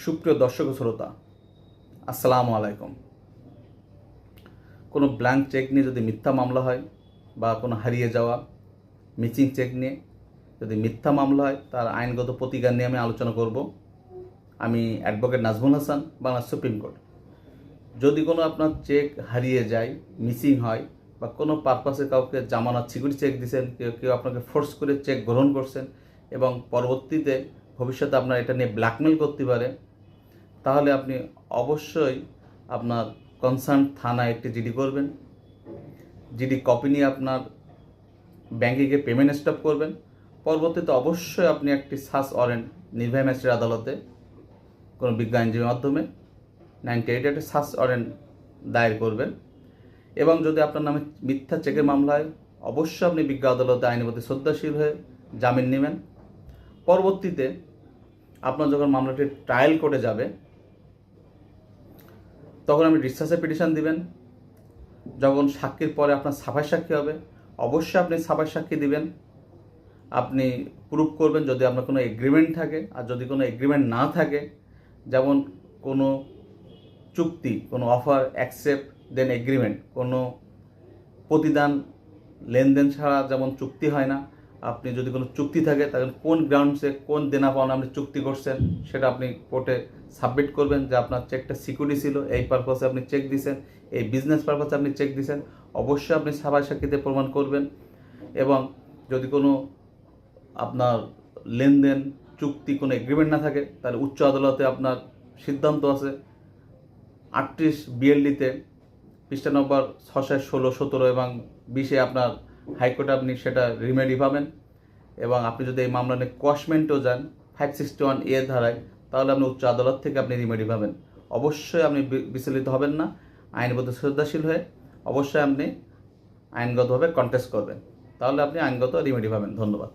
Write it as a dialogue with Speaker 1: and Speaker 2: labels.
Speaker 1: সুপ্রিয় দর্শক শ্রোতা, আসসালামু আলাইকুম। কোনো ব্ল্যাঙ্ক চেক নিয়ে যদি মিথ্যা মামলা হয় বা কোনো হারিয়ে যাওয়া মিচিং চেক নিয়ে যদি মিথ্যা মামলা হয়, তার আইনগত প্রতিকার নিয়ে আমি আলোচনা করব। আমি advocate Nazmul Hasan Bangla supreme court. যদি কোনো আপনার চেক হারিয়ে যায় মিসিং হয় বা কোনো পারপাসে কাউকে জামানত সিকিউরিটি চেক দিয়েছেন কেউ কেউ আপনাকে ফোর্স করে চেক গ্রহণ করছেন এবং পরবর্তীতে ভবিষ্যতে আপনার এটা নিয়ে ব্ল্যাকমেল করতে পারে, তাহলে আপনি অবশ্যই আপনার কনসার্ন থানায় একটি জিডি করবেন। জিডি কপি নিয়ে আপনার ব্যাংকে গিয়ে পেমেন্ট স্টপ করবেন। পরবর্তীতে অবশ্যই আপনি একটি সার্চ ওয়ারেন্ট নির্ভয় ম্যাজিস্ট্রেট আদালতে কোনো বিজ্ঞ আইনজীবীর মাধ্যমে নাইনটি এইট একটা সার্চ ওয়ারেন্ট দায়ের করবেন। এবং যদি আপনার নামে মিথ্যা চেকের মামলা হয়, অবশ্যই আপনি বিজ্ঞ আদালতে আইনের প্রতি শ্রদ্ধাশীল হয়ে জামিন নেবেন। পরবর্তীতে আপনার যখন মামলাটি ট্রায়াল কোর্টে যাবে, তখন আপনি ডিসচার্জের পিটিশন দিবেন। যখন সাক্ষীর পরে আপনার সাফাই সাক্ষী হবে, অবশ্যই আপনি সাফাই সাক্ষী দিবেন। আপনি প্রুফ করবেন যদি আপনার কোনো এগ্রিমেন্ট থাকে, আর যদি কোনো এগ্রিমেন্ট না থাকে, যেমন কোনো চুক্তি, কোনো অফার অ্যাকসেপ্ট দেন এগ্রিমেন্ট কোনো প্রতিদান লেনদেন ছাড়া যেমন চুক্তি হয় না আপনি যদি কোনো চুক্তি থাকে, তাহলে কোন গ্রাউন্ডসে কোন দেনা পাওনা আপনি চুক্তি করছেন, সেটা আপনি কোর্টে সাবমিট করবেন যে আপনার চেকটা সিকিউরিটি ছিল, এই পারপাসে আপনি চেক দিয়েছেন এই বিজনেস পারপাসে আপনি চেক দিয়েছেন অবশ্যই আপনি সাবাই সাক্ষীতে প্রমাণ করবেন। এবং যদি কোনো আপনার লেনদেন, চুক্তি কোনো এগ্রিমেন্ট না থাকে, তাহলে উচ্চ আদালতে আপনার সিদ্ধান্ত আছে। আটত্রিশ বিএলডিতে পৃষ্ঠা নম্বর ছশো ষোলো সতেরো এবং বিশে আপনার হাইকোর্টে আপনি সেটা রিমেডি পাবেন এবং আপনি যদি এই মামলা নিয়ে কসমেন্টও যান ফাইভ সিক্সটি ওয়ান এ ধারায়, তাহলে আপনি উচ্চ আদালত থেকে আপনি রিমেডি পাবেন। অবশ্যই আপনি বিচলিত হবেন না আইনগত শ্রদ্ধাশীল হয়ে অবশ্যই আপনি আইনগতভাবে কন্টেস্ট করবেন। তাহলে আপনি আইনগত রিমেডি পাবেন। ধন্যবাদ।